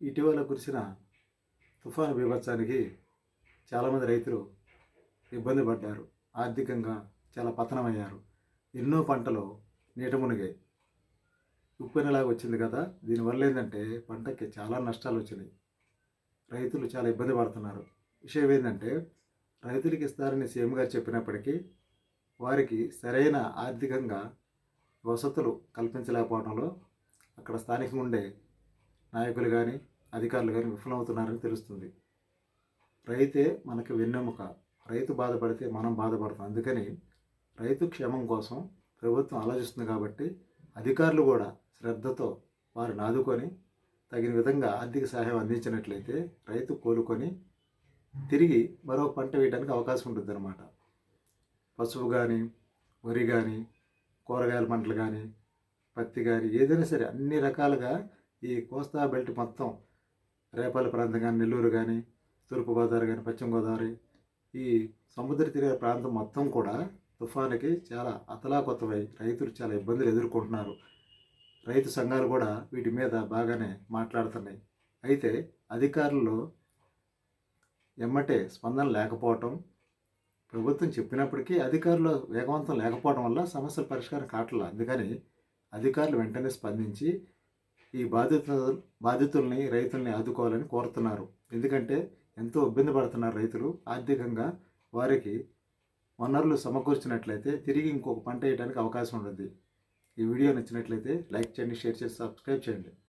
ఇటీవల కురిసిన తుఫాను బీభత్సానికి చాలామంది రైతులు ఇబ్బంది పడ్డారు. ఆర్థికంగా చాలా పతనమయ్యారు. ఎన్నో పంటలు నీట మునిగాయి. ఉప్పెనలాగా వచ్చింది కదా? దీనివల్ల ఏంటంటే పంటకి చాలా నష్టాలు వచ్చినాయి. రైతులు చాలా ఇబ్బంది పడుతున్నారు. విషయం ఏంటంటే రైతులకి ఇస్తారని సీఎం గారు చెప్పినప్పటికీ వారికి సరైన ఆర్థికంగా వసతులు కల్పించలేకపోవడంలో అక్కడ స్థానికంగా ఉండే నాయకులు కానీ అధికారులు కానీ విఫలమవుతున్నారని తెలుస్తుంది. రైతే మనకి వెన్నెముక. రైతు బాధపడితే మనం బాధపడతాం. అందుకని రైతు క్షేమం కోసం ప్రభుత్వం ఆలోచిస్తుంది కాబట్టి అధికారులు కూడా శ్రద్ధతో వారిని ఆదుకొని తగిన విధంగా ఆర్థిక సహాయం అందించినట్లయితే రైతు కోలుకొని తిరిగి మరో పంట వేయడానికి అవకాశం ఉంటుంది అన్నమాట పసుపు కానీ వరి కానీ కూరగాయల పంటలు కానీ పత్తి కానీ ఏదైనా సరే అన్ని రకాలుగా ఈ కోస్తా బెల్ట్ మొత్తం రేపల్లి ప్రాంతం కానీ నెల్లూరు కానీ తూర్పుగోదావరి కానీ పశ్చిమ గోదావరి ఈ సముద్ర తీర ప్రాంతం మొత్తం కూడా తుఫానుకి చాలా అతలాకొత్తమై రైతులు చాలా ఇబ్బందులు ఎదుర్కొంటున్నారు. రైతు సంఘాలు కూడా వీటి మీద బాగానే మాట్లాడుతున్నాయి. అయితే అధికారులు ఎమ్మటే స్పందన లేకపోవటం ప్రభుత్వం చెప్పినప్పటికీ అధికారులు వేగవంతం లేకపోవడం వల్ల సమస్యల పరిష్కారం కావట్లేదు అందుకని అధికారులు వెంటనే స్పందించి ఈ బాధ్యత బాధితుల్ని రైతుల్ని ఆదుకోవాలని కోరుతున్నారు. ఎందుకంటే ఎంతో ఇబ్బంది పడుతున్నారు రైతులు. ఆర్థికంగా వారికి వనరులు సమకూర్చినట్లయితే తిరిగి ఇంకొక పంట వేయడానికి అవకాశం ఉంటుంది. ఈ వీడియో నచ్చినట్లయితే లైక్ చేయండి షేర్ చేసి సబ్స్క్రైబ్ చేయండి.